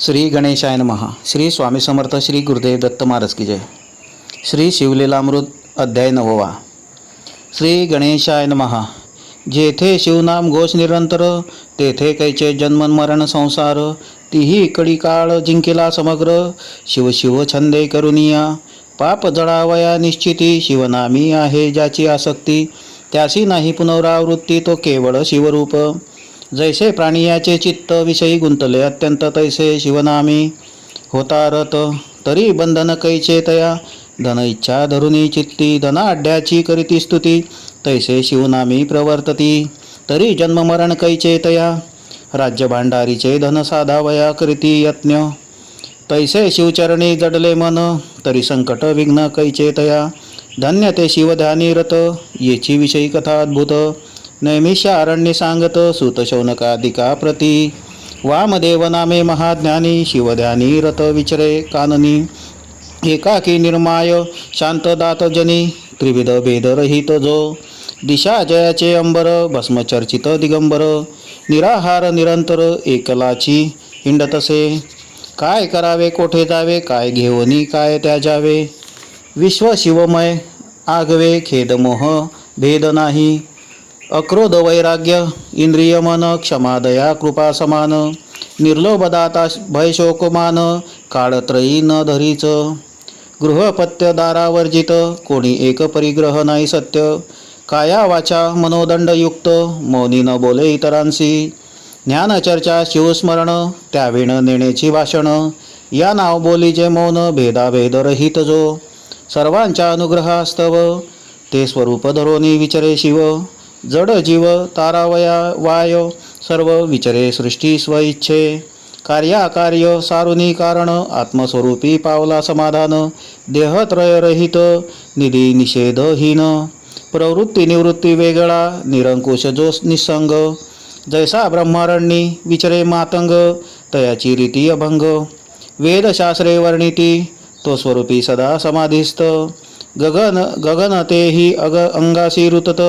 श्री गणेशाय महा श्री स्वामी समर्थ श्री गुरुदेव दत्त महाराज की जय. श्री शिवलीलामृत अध्याय नववा. श्री गणेशाय महा जेथे शिवनाम घोष निरंतर तेथे कैचे जन्मनमरण संसार तीही कडी काळ जिंकेला समग्र शिव शिव छंदे करुनिया पाप जळावया निश्चिती शिवनामी आहे ज्याची आसक्ती त्यासी नाही पुनरावृत्ती तो केवळ शिवरूप. जैसे प्राणियाचे चित्त विषयी गुंतले अत्यंत तैसे शिवनामी होता रत तरी बंधन कैचे तया? धन इच्छा धरुणी चित्ती धनाढ्याची करीती स्तुती तैसे शिवनामी प्रवर्तती तरी जन्ममरण कैचे तया? राज्य भांडारीचे धन साधावया करीती यत्न तैसे शिवचरणी जडले मन तरी संकट विघ्न कैचे तया? धन्य ते शिवध्यानी रत येची विषयी कथा अद्भुत नैमिष अरण्य सांगत सुतशोनकादिका प्रती. वामदेव नामे महाज्ञानी शिवध्यानी रथ विचरे काननी. एकाकी निर्माय शांत दात जनी त्रिविध भेदरहित जो. दिशा जयाचे अंबर भस्मचर्चित दिगंबर. निराहार निरंतर एकलाची हिंडतसे काय करावे कोठे जावे काय घेऊनी काय त्याजावे. विश्व शिवमय आगवे खेदमोह भेद नाही. अक्रोध वैराग्य इंद्रिय मन क्षमादया कृपा समान निर्लोभदाता भयशोकमान काळत्रयी न धरीच. गृहपत्य दारावर्जित कोणी एक परिग्रह नाही सत्य. काया वाचा मनोदंडयुक्त मौनी न बोले इतरांशी. ज्ञानचर्चा शिवस्मरण त्यावेण नेण्याची भाषण. या नाव बोलीचे मौन भेदाभेदरहित जो. सर्वांच्या अनुग्रहास्तव ते स्वरूप धरोनी विचरे शिव. जड जीव तारावया वाय सर्व विचरे सृष्टी स्वइच्छे। कार्याकार्य सारुनी कारण आत्मस्वरूपी पावला समाधान। देहत्रयरहित निधी निषेधहीन। प्रवृत्ती निवृत्ती वेगळा निरंकुश जो निसंग। जैसा ब्रह्मारण्यी विचरे मातंग तयाची रीती अभंग। वेदशास्त्रे वर्णिती तो स्वरूपी सदा समाधिस्थ। गगन गगन तेही अग अंगासी रुतत।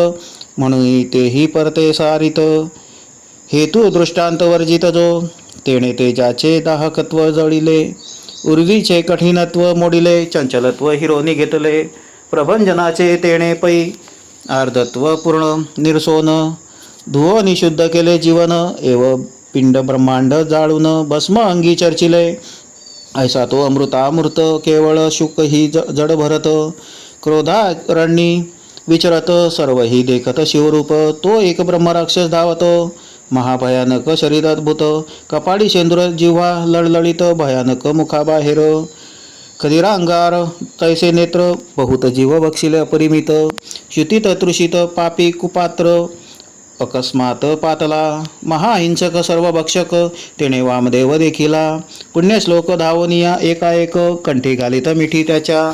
म्हणून तेही परते सारित. हेतू दृष्टांत वर्जित जो तेणे तेजाचे दाहकत्व जळिले उर्वीचे कठीणत्व मोडिले चंचलत्व हिरोनी घेतले. प्रभंजनाचे तेणे पै आर्धत्व पूर्ण निरसोन. धुव निशुद्ध केले जीवन एव पिंड ब्रह्मांड जाळून भस्म अंगी चर्चिले. ऐसा तो अमृतामृत केवळ शुक ही ज जड भरत क्रोधारण्यी विचारत सर्व ही देखत शिवरूप तो एक ब्रह्मराक्षस धावत. महाभयानक शरीर अद्भुत कपाळी शेंद्र जिव्हा लळलळीत भयानक मुखाबाहेर. खदिरांगार तैसे नेत्र बहुत जीव बक्षिले अपरिमित. श्युतीत तृषित पापी कुपात्र. अकस्मात पातला महाहिंसक सर्व भक्षक तिने वामदेव देखिला. पुण्यश्लोक धावनिया एकाएक कंठी घालित मिठी त्याच्या.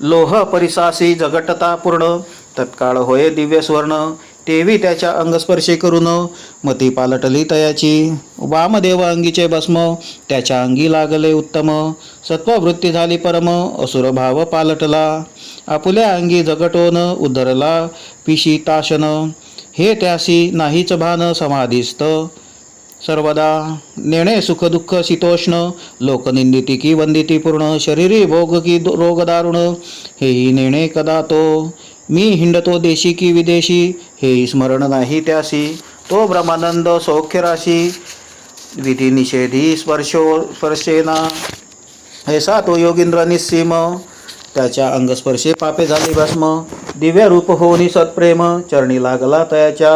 लोह परिसासी जगटता पूर्ण. तत्काळ होय दिव्य स्वर्ण तेवी त्याच्या अंगस्पर्शे करून मती पालटली तयाची. वामदेव अंगीचे भस्म त्याच्या अंगी लागले उत्तम. सत्ववृत्ती झाली परम असुर भाव पालटला. आपुल्या अंगी जगटोन उधरला पिशी ताशन. हे त्यासी नाहीच भान समाधिस्त. सर्वदा नेणे सुख दुःख शीतोष्ण लोकनिंदिती की वंदिती पूर्ण शरीरी भोग की दो- रोग दारुण हेही नेणे कदा तो. मी हिंडतो देशी की विदेशी हे स्मरण नाही त्यासी तो ब्रह्मानंद सौख्यराशी विधी निषेधी स्पर्शो स्पर्शेना. ऐसा तो योगींद्र निस्सीम त्याच्या अंगस्पर्शे पापे झाले भस्म. दिव्य रूप होनी सत्प्रेम चरणी लागला त्याच्या.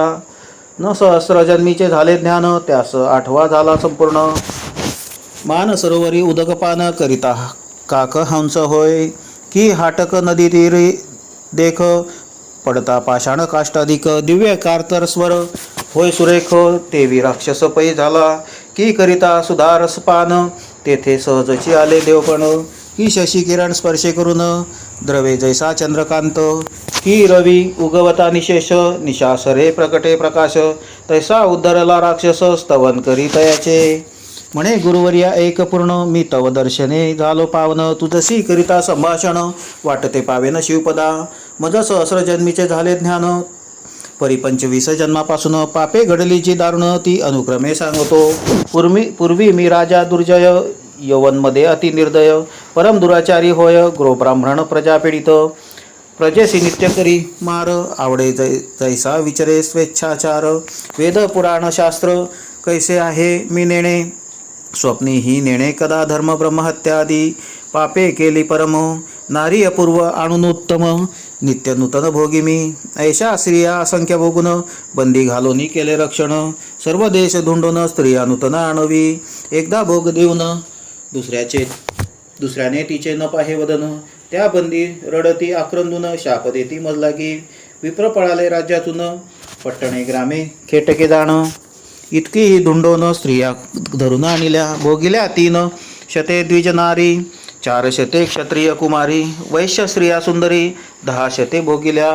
न सहस्र जन्मीचे झाले ज्ञान त्यास आठवा झाला संपूर्ण. मान सरोवरी उदकपान करिता काक हंस होय की हाटक नदी तीरी देख। पडता पाषाण काष्टाधिक दिव्य कारतर स्वर। होय सुरेख तेवी राक्षस पै झाला। की करिता सुधारस पान तेथे सहजची आले देवपण की शशी किरण स्पर्शे करून द्रवे जैसा चंद्रकांत। की रवी उगवता निशेष निशासरे प्रकटे प्रकाश। तैसा उद्धरला राक्षस स्तवन करी तयाचे म्हणे गुरुवर्या एक पूर्ण मी तव दर्शने झालो पावन. तुझशी करिता संभाषण वाटते पावेन शिवपदा. मज सहस्र जन्मीचे झाले ज्ञान. परिपंचवीस जन्मापासून पापे घडलीची दारुण ती अनुक्रमे सांगतो. पूर्वी पूर्वी मी राजा दुर्जय यवनमध्ये अति निर्दय. परम दुराचारी होय गृहब्राह्मण प्रजापीडित प्रजेसी नित्य करी मार आवडे जै जैसा विचरे स्वेच्छाचार. वेद पुराण शास्त्र कैसे आहे मी नेणे? स्वप्नी ही नेणे कदा धर्म ब्रह्महत्यादी पापे केली परम नारी अपूर्व आणुनोत्तम नित्य नूतन भोगी मी. ऐशा स्त्रिया असंख्य भोगून बंदी घालोनी केले रक्षण. सर्व देश धुंडून स्त्रिया नूतन आणवी. एकदा भोग देऊन दुसऱ्याचे दुसऱ्याने तिचे न पाहे वदन. त्या बंदी रडती आक्रंदून शाप देती मजलागी. विप्र पळाले राज्यातून पट्टणे ग्रामे खेटके जाणं. इतकी ही धुंडोन स्त्रिया धरून आणल्या भोगिल्या तीन. शते द्विजनारी चार शते क्षत्रिय कुमारी वैश्य स्त्रिया सुंदरी दहा शते भोगिल्या.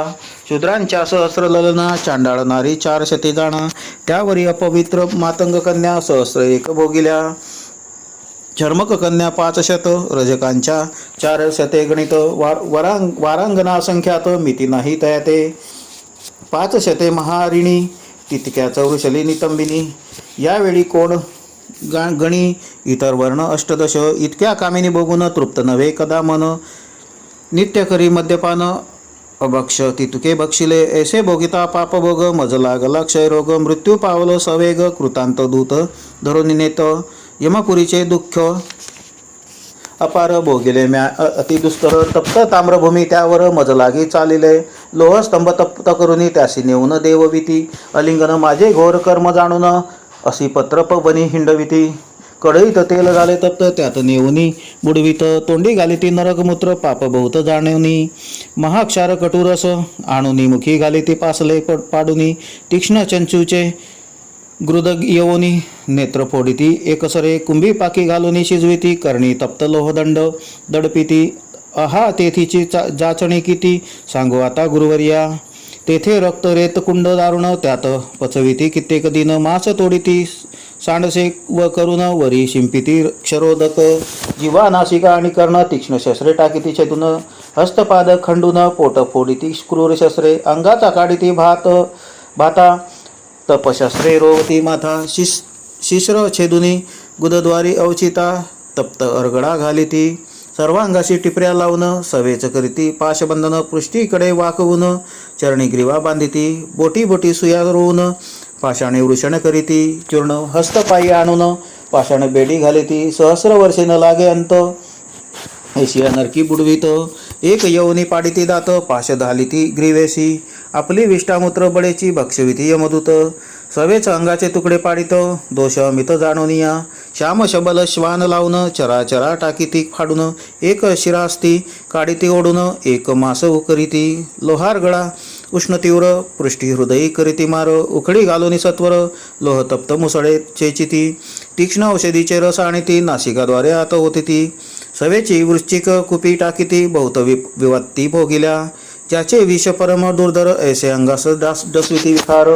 शूद्रांच्या सहस्र ललना चांडाळणारी चार शते जाणा. त्यावरी अपवित्र मातंग कन्या सहस्र एक भोगिल्या. चर्मक कन्या पाच शत रजकांच्या चार शते गणित. वार वरांग वारांगना संख्यात मिती नाही तयाते. पाच शते महारिणी तितक्या चौरुशली नितंबिनी. यावेळी कोण? गा गणी इतर वर्ण अष्टदश इतक्या कामिनी बघून तृप्त नव्हे कदा मन. नित्य करी मद्यपान अभक्ष तितुके बक्षिले. ऐसे भोगिता पापभोग मज लागला क्षयरोग मृत्यू पावलं सवेग कृतांत दूत धरून नेत यमपुरीचे दुःख. अपार भोगिले म्या अतिदुस्तर तप्त ताम्रभूमी त्यावर मजलागी चालिले. लोहस्तंभ तप्त करुनी त्यासी नेऊन देवविती अलिंगन माझे घोर कर्म जाणून अशी पत्रप बनी हिंडविती. कढईत तेल झाले तप्त त्यात नेऊनी बुडवीत. तोंडी घालिती नरकमूत्र पाप बहुत जाणवनी महाक्षार कटुरस आणुनी मुखी घालिती पासले प- पाडुनी. तीक्ष्ण चंचूचे गृद येवोनी नेत्र फोडिती. एकसरे कुंभी पाकी घालून शिजविती. करणी तप्त लोहदंड दडपिती. अहा तेथीची चा जाचणी किती? सांगू आता गुरुवर्या. तेथे रक्त रेत कुंड दारुण त्यात. पचविती कित्येक दिन मास तोडिती. सांडसे व करून वरी शिंपिती क्षरोदक. जीवा नासिका आणि कर्ण तीक्ष्ण शस्त्रे टाकीती छेदून हस्तपाद खंडून पोट फोडिती क्रूर शस्त्रे. अंगाचा काढिती भात भाता. तपशस्त्रे रोवती माथा. शिश शिश्र छेदुनी. गुदद्वारी अवचिता तप्त अर्गडा घालिती. सर्वांगाशी टिपऱ्या लावणं सवेच करीती पाशबंधनं पृष्ठीकडे वाकवून चरणी ग्रीवा बांधिती बोटी बोटी सुया रोवून पाषाणे वृषण करीती चूर्ण हस्तपायी आणून पाषाण बेडी घालिती सहस्र वर्षे न लागे अंत. एशिया नरकी बुडवीत एक यवनी पाडिती दात पाश धालिती ग्रीवेशी आपली विष्टामूत्र बळेची भक्षविती यमदूत. सवेच अंगाचे तुकडे पाडित दोष मित जाणोनिया श्याम शबल श्वान लावून चराचरा टाकीती फाडून एक शिरास्ती काढिती ओढून एक मास करीती लोहार गळा. उष्ण तीव्र पृष्ठी हृदयी करीती मार उखडी घालून सत्वर लोह तप्त मुसळे चेचिती तीक्ष्ण औषधीचे रस आणीती नासिकाद्वारे आत होती ती. सवेची वृश्चिक कुपी टाकीती बहुत वि विवत्ती भोगिल्या. ज्याचे विषपरम दुर्धर ऐसे अंगास डास डसविती विखार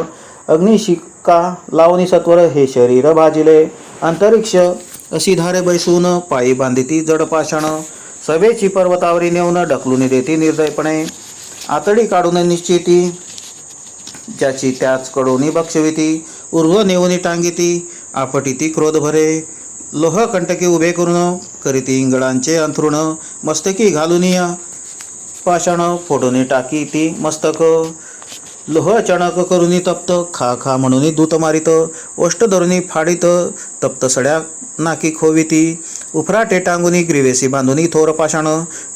अग्निशिका लावणी सत्वर हे शरीर भाजिले. अंतरिक्ष अशी धारे बैसून पायी बांधिती जडपाषण. सभेची पर्वतावरी नेऊन ढकलून देती निर्दयपणे. आतडी काढून निश्चिती. ज्याची त्याच कडोनी बक्षविती. उर्व नेऊनी टांगिती. आपटिती क्रोध भरे. लोह कंटके उभे करून करीती इंगळांचे अंथरुण. मस्तकी घालून पाषाण फोडून टाकी ती मस्तक. लोह अचानक करुनी तप्त खा खा म्हणून दूत मारित ओष्ट धरुनी फाडित तप्त सड्या नाकी खोविती. उफराटे टांगुनी ग्रीवेसी बांधुनी थोर पाषाण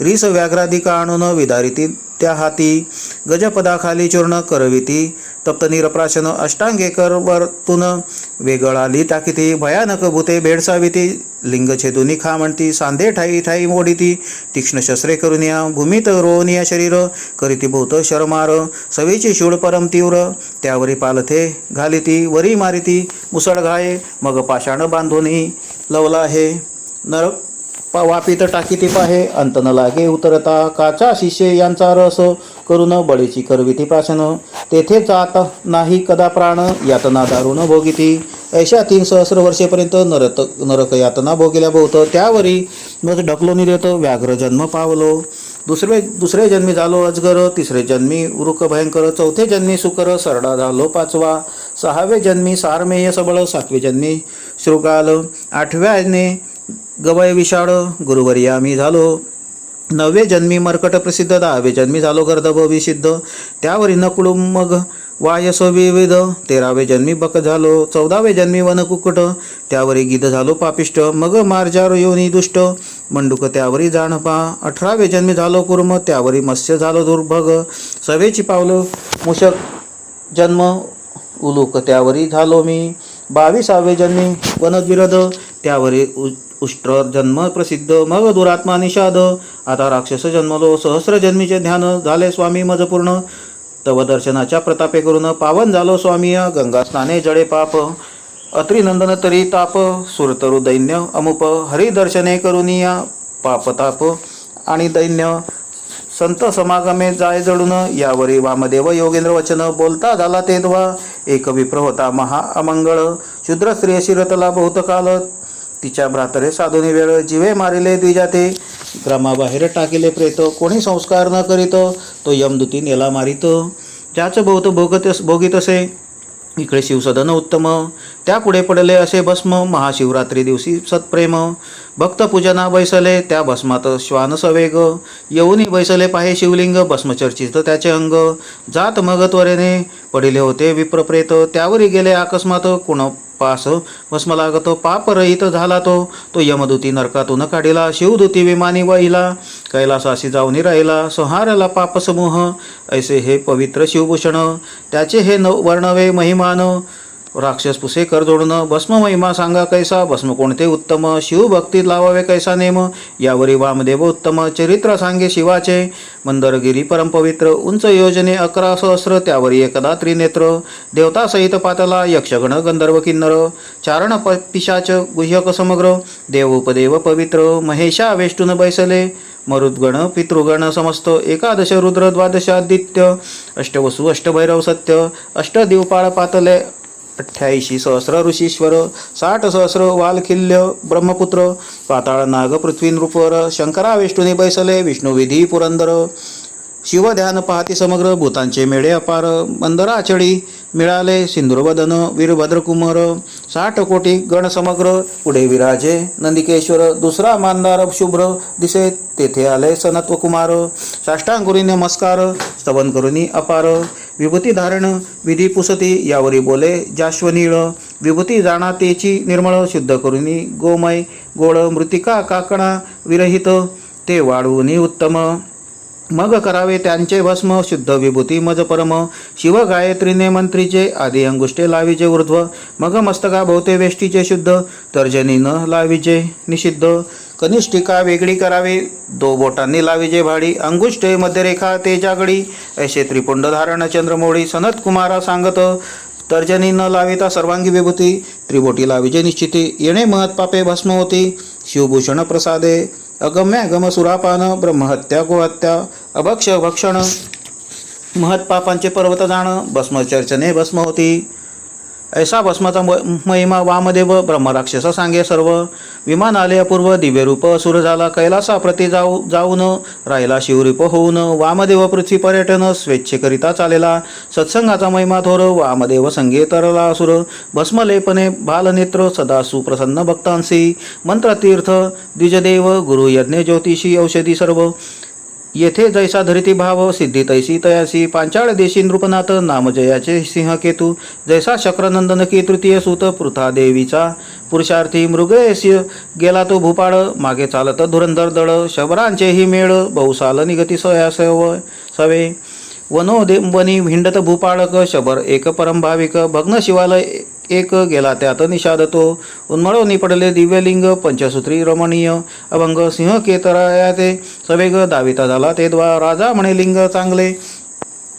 रीस व्याघ्राधिका आणून विदारिती त्या हाती गजपदाखाली चूर्ण करविती तप्त निरप्राशन अष्टांगे वेगळाली टाकीती भयानक भूते भेडसाविती लिंग छेदुनी खा म्हणती सांधे ठाई ठाई मोडिती तीक्ष्ण शस्त्रे करुनिया भूमित रोनिया शरीर करीती भूत शरमार सवेची शूळ परम तीव्र त्यावरी पालथे घालिती वरी मारिती मुसळघाये मग पाषाण बांधुनी लवला हे. नर पा वापित टाकीती पाहे अंत न लागे उतरता. काचा शिष्य यांचा रस करून बळीची करविती प्राशन तेथे जात नाही कदा प्राण. यातना दारुण भोगिती. ऐशा तीन सहस्र वर्षेपर्यंत नरत नरक यातना भोगिल्या भोवत. त्यावरी मग ढकलो देत व्याघ्र जन्म पावलो. दुसरे दुसरे जन्मी झालो अजगर. तिसरे जन्मी वृक भयंकर. चौथे जन्मी सुकर. सरडा झालो पाचवा. सहावे जन्मी सारमेय सबळ. सातवे जन्मी शृगाल. आठव्याने गवय विशाळ गुरुवर्या मी झालो. नववे जन्मी मर्कट प्रसिद्ध दहावे जन्मी झालो गर्दभ विसिद्ध. त्यावरी नकुळू मग वायस विविध तेरावे जन्मी बक झालो चौदावे जन्मी वनकुकुट त्यावरी गीत झालो पापिष्ट मग मार्जार योनी दुष्ट. मंडुक त्यावरी जाणपा अठरावे जन्मी झालो कुर्म. त्यावरी मत्स्य झालो दुर्भग. सवेची पावलं मुशक जन्म उलूक त्यावरी झालो मी. बावीसावे जन्मी वनद्विरद त्यावरी उ पुष्ट जन्म प्रसिद्ध मग दुरात्मा निषाद. आता राक्षस जन्मलो सहस्र जन्मीचे ध्यान झाले स्वामी मज पूर्ण तव दर्शनाच्या प्रतापे करून पावन झालो स्वामी गंगा स्नाने जळे पाप. अत्रिनंदन तरी ताप सुरतरु दैन्य अमुप हरिदर्शने करुनिया पापताप. आणि दैन्य संत समागमे जाय जडून यावरी वामदेव योगेंद्र वचन बोलता झाला ते द्वा. एक विप्र होता महा अमंगळ. शुद्र स्त्रिय शिरतला बहुत काल तिच्या भ्रातरे साधुनी वेळ जिवे मारिले द्विजाते. ग्रामाबाहेर टाकिले प्रेत कोणी संस्कार न करीत तो यमदुती नेला मारित. ज्याचं भोवत भोगत भोगीत असे इकडे शिवसदन उत्तम. त्यापुढे पडले असे भस्म महाशिवरात्री दिवशी सत्प्रेम. भक्तपूजना बैसले त्या भस्मात श्वान सवेग. येऊनी बैसले पाहे शिवलिंग भस्मचर्चित त्याचे अंग. जात मग त्वरेने पडिले होते विप्रप्रेत. त्यावरी गेले अकस्मात कुण पास भस्म लागत पापरहित झाला तो. तो यमदूती नरकातून काढिला शिवदूती विमानी वाहिला. कैलासाशी जाऊन राहिला संहारला पापसमूह. ऐसे हे पवित्र शिवभूषण त्याचे हे न वर्णवे महिमान. राक्षस पुसे कर जोडणं भस्म महिमा सांगा कैसा भस्म कोणते उत्तम शिवभक्तीत लावावे कैसा नेम? यावरी वामदेव उत्तम चरित्र सांगे शिवाचे. मंदरगिरी परमपवित्र उंच योजने अकरा सहस्र त्यावरी एकदा त्रिनेत्र. देवता सहित पातला यक्षगण गंधर्व किन्नर. चारण प पिशाच गुह्यक समग्र. देव उपदेव पवित्र महेशा वेष्टून बैसले. मरुद्गण पितृगण समस्त एकादश रुद्र द्वादश आदित्य. अष्टवसु अष्टभैरव सत्य. अष्टदिवपाळ पातले अठ्ठ्याऐंशी सहस्र ऋषीश्वर साठ सहस्र वालखिल्य ब्रह्मपुत्र पाताळ नाग पृथ्वी नृपर शंकरा विष्णुनी बैसले विष्णुविधी पुरंदर शिवध्यान पाहती समग्र भूतांचे मेळे अपार मंदराचडी मिळाले सिंधुरवदन वीरभद्रकुमार साठ कोटी गण समग्र पुढे विराजे नंदिकेश्वर दुसरा मानदार शुभ्र दिसे तेथे आले सनत्व कुमार साष्टांगुरी नमस्कार स्तवन करुनी अपार विभूती धारण विधी पुसती यावरी बोले जाश्वनीळ विभूती जाणातेची निर्मळ शुद्ध करुनी गोमय गोळ मृतिका काकणा विरहित. ते वाढवूनी उत्तम. मग करावे त्यांचे भस्म शुद्ध विभूती मज परम. शिव गायत्रीने मंत्रीचे आदी अंगुष्टे लावीचे ऊर्ध्व. मग मस्तका भोवते वेष्टीचे शुद्ध तर्जनी न लावीचे निषिद्ध. कनिष्ठिका वेगळी करावी. दो बोटांनी लाविजे भाडी अंगुष्टे मध्यरेखा तेजागडी. ऐसे त्रिपुंड धारण चंद्रमोळी सनत कुमारा सांगत तर्जनी न लाविता सर्वांगी विभूती. त्रिबोटी लाविजे निश्चिती. येणे महत पापे भस्म होती. शिवभूषण प्रसादे. अगम्य अगम सुरापान. ब्रह्महत्या गोहत्या. अभक्ष भक्षण. महत्पापांचे पर्वत जाणं. भस्मचर्चने भस्म होती. ऐसा भस्माचा म- महिमा वामदेव ब्रह्मराक्षस सांगे सर्व. विमान आले अपूर्व दिव्यरूप असुर झाला कैलासा प्रती जाऊ जाऊन. राहिला शिवरूप होऊन. वामदेव पृथ्वी पर्यटन स्वेच्छेकरिता चालेला. सत्संगाचा महिमा थोर वामदेव संगे तरला असुर. भस्मलेपने बालनेत्र सदा सुप्रसन्न भक्तांसी. मंत्रतीर्थ द्विजदेव गुरु यज्ञ ज्योतिषी औषधी सर्व. येथे जैसा धरिती भाव सिद्धी तैसी तयासी पांचाळ देशी नृपनाथ नामजयाचे सिंह केतू जैसा शक्रनंदन की तृतीय सुत पृथा देवीचा पुरुषार्थी मृगयस्य गेला तो भूपाळ मागे चालत धुरंधर दळ शबरांचेही मेळ बहुसाल निगती सयासव सवे वनो दे वनी भिंडत भूपाळक शबर एक परमभाविक भग्न शिवालय एक गेला त्यात निषाद तो. उन्मळवणी पडले दिव्यलिंग पंचसूत्री रमणीय. अभंग सिंह केतराया ते सवेग दाविता झाला ते द्वा. राजा म्हणे लिंग चांगले.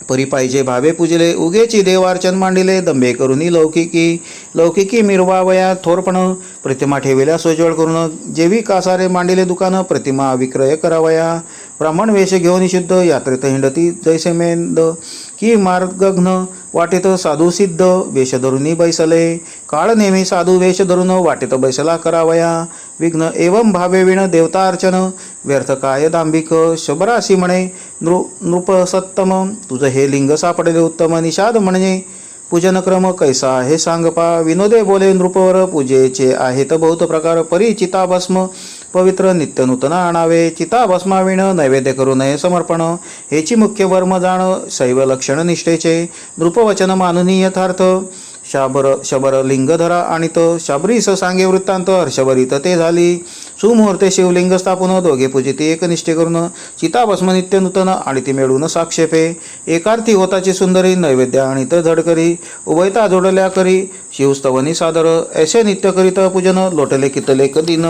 परी भावे पूजले. उगेची देवार्चन मांडिले. दंबे करुनी लौकिकी. लौकिकी मिरवावया थोरपण. प्रतिमा ठेविल्या सोजवळ करून जेवी कासारे मांडिले दुकान. प्रतिमा विक्रय करावया. ब्राह्मण वेश घेऊन शुद्ध यात्रेत हिंडती जैसे मेंद. की मार्गघ्न वाटेत साधू सिद्ध वेश धरुनी बैसले. काळ नेहमी साधू वेश धरून वाटेत बैसला करावया. विघ्न एवं भावे विण देवतार्चन व्यर्थ काय दांभिक शबराशी म्हणे नृ नृप सत्तम तुझं हे लिंग सापडले उत्तम निषाद म्हणजे पूजनक्रम कैसा हे सांग पा विनोदे बोले नृपवर पूजेचे आहेत बहुत प्रकार परिचिता भस्म पवित्र नित्य नूतन आणावे. चिताभस्माविण नैवेद्य करू नये समर्पण. हेची मुख्य वर्म जाण शैव लक्षण निष्ठेचे. नृपवचन मानुनी यथार्थ. शाबर शबर लिंगधरा आणि तो स सांगे वृत्तांत हर्षभरीत ते झाली. सुमुहूर्ते शिवलिंग स्थापून दोघे पूजिती एकनिष्ठे करून. चिताभस्म नित्य नूतन आणि ती मिळून साक्षेपे. एकार्थी होताची सुंदरी नैवेद्य आणि तर धडकरी उभयता जोडल्या करी. शिवस्तवनी सादर. ऐसे नित्य करीत पूजन. लोटले कितले कदीन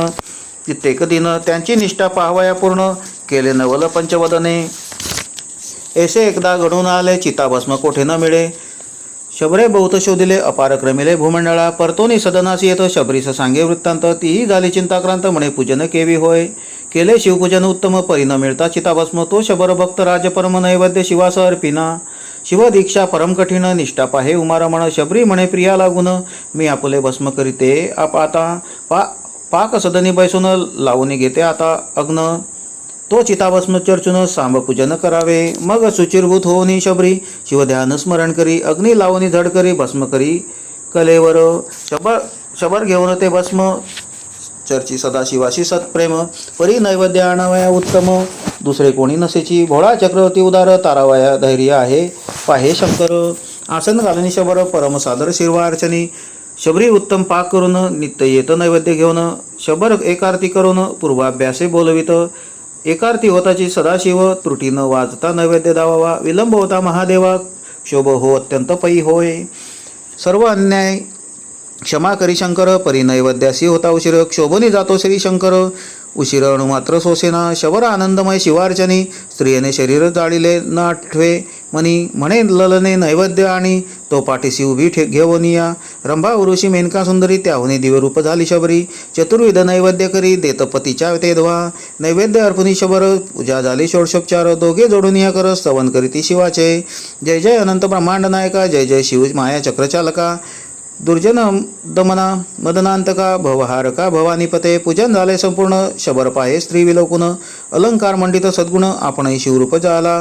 कित्येक दिनं त्यांची निष्ठा पाहवया पूर्ण केले नवल पंचवदने ऐसे एकदा घडून आले चिताभस्म कोठे न मिळे. शबरे बहुत शोधिले अपार क्रमिले भूमंडळा परतोनी सदनासी येत शबरीस सांगे वृत्तांत तीही झाली चिंताक्रांत म्हणे पूजन केवी होय. केले शिवपूजन उत्तम परिण मिळता चिताभस्म तो शबर भक्त राज परम नैवेद्य शिवास अर्पिना. शिवदीक्षा परम कठीण निष्ठा पाहे उमारा म्हण शबरी म्हणे प्रिया लागून मी आपले भस्म करीते आप आता पा पाक सदनी बैसून लावून घेते आता अग्न. तो चिताभस्म चर्चून सांबपूजन करावे. मग सुचिरभूत होऊनी शबरी. शिवध्यान स्मरण करी. अग्नी लावणी झड करी भस्म करी. कलेवर शबर शबर घेऊन ते भस्म. चर्ची सदाशिवाशी सत्प्रेम. परी नैवेद्य आणावया उत्तम. दुसरे कोणी नसेची. भोळा चक्रवर्ती उदार तारावया धैर्य आहे. पाहे शंकर. आसन घालणी शबर परम सादर शिरवा अर्चनी. शबरी उत्तम पाक करून नित्य येत नैवेद्य घेऊन शबर एकार्ती करून पूर्वाभ्यासे बोलवित. एकार्ती होताची सदाशिव त्रुटी न वाजता नैवेद्य दावावा विलंब होता महादेवा क्षोभ हो अत्यंत पै होय. सर्व अन्याय क्षमा करी शंकर परी नैवेद्यासी होता उशीर क्षोभनी जातो श्री शंकर. उशीर मात्र सोसेना शबर आनंदमय शिवार्चनी स्त्रियेने शरीर जाळीले न आठवे मनी म्हणे ललने नैवेद्य आणि तो पाठीशी उभी ठे घेवनिया रंभा उरुषी मेनका सुंदरी त्याहुनी दिवरूप झाली शबरी. चतुर्विध नैवेद्य करी देत पतीच्या तेधवा. नैवेद्य अर्पणी शबर पूजा झाली षोडशोपचार. दोघे जोडून या कर स्तवन करीती शिवाचे. जय जय अनंत ब्रह्मांड नायका जय जय शिव माया चक्रचालका. दुर्जन दमना मदनांतका भवहारका भवानीपते पूजन झाले संपूर्ण शबर पाहे स्त्री विलोकुन अलंकार मंडित सद्गुण आपणही शिवरूप जाला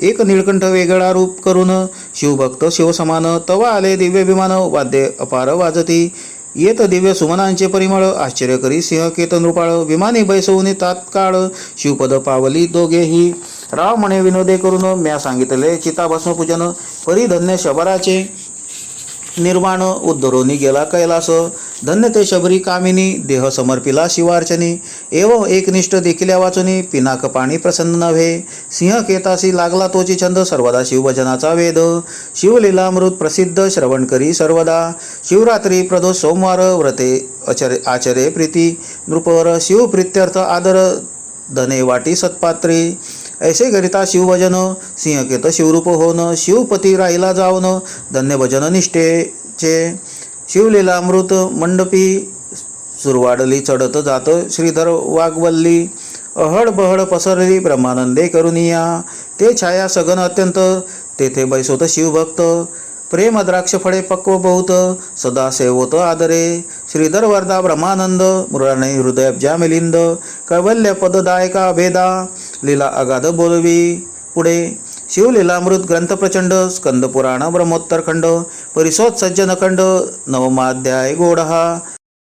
एक निळकंठ वेगळा रूप करून शिवभक्त शिवसमान तवा आले दिव्य विमान वाद्य अपार वाजती. येत दिव्य सुमनांचे परिमळ आश्चर्य करी सिंह केतनृपाळ विमाने बैसवून तात्काळ शिवपद पावली दोघेही. राव म्हणे विनोदे करून म्या सांगितले चिताभस्म पूजन परिधन्य शबराचे. निर्वाण उद्धरोनी गेला कैलास. धन्य ते शबरी कामिनी देह समर्पिला शिवार्चनी. एव एकनिष्ठ देखिल्या वाचुनी पिनाक पाणी प्रसन्न नव्हे. सिंह केतासी लागला तोची छंद सर्वदा शिवभजनाचा वेद शिवलीलामृत प्रसिद्ध श्रवण करी सर्वदा. शिवरात्री प्रदोष सोमवार व्रते अचरे आचरे प्रीती. नृपवर शिवप्रित्यर्थ आदर धने वाटी सत्पात्री. ऐसे करिता शिवभजन सिंहकेत शिवरूप होन शिवपती राहिला जावन धन्य भजन निष्ठेचे शिवलीलामृत मंडपी सुरवाडली चढत जात श्रीधर वाघवल्ली. अहड बहड पसरली ब्रह्मानंदे करुनिया. ते छाया सगन अत्यंत तेथे बैसोत शिवभक्त प्रेम द्राक्ष फळे पक्व बहुत सदा सेवत आदरे. श्रीधर वरदा ब्रह्मानंद मृळाने हृदयाब्जा मिलिंद कैवल्य पददायका भेदा. लीला अगाध बोलवी. पुढे शिवलीलामृत ग्रंथ प्रचंड ब्रह्मोत्तरखंड ब्रह्मोत्तर खंड परिसोत सज्जनखंड नवमाध्याय गोडहा.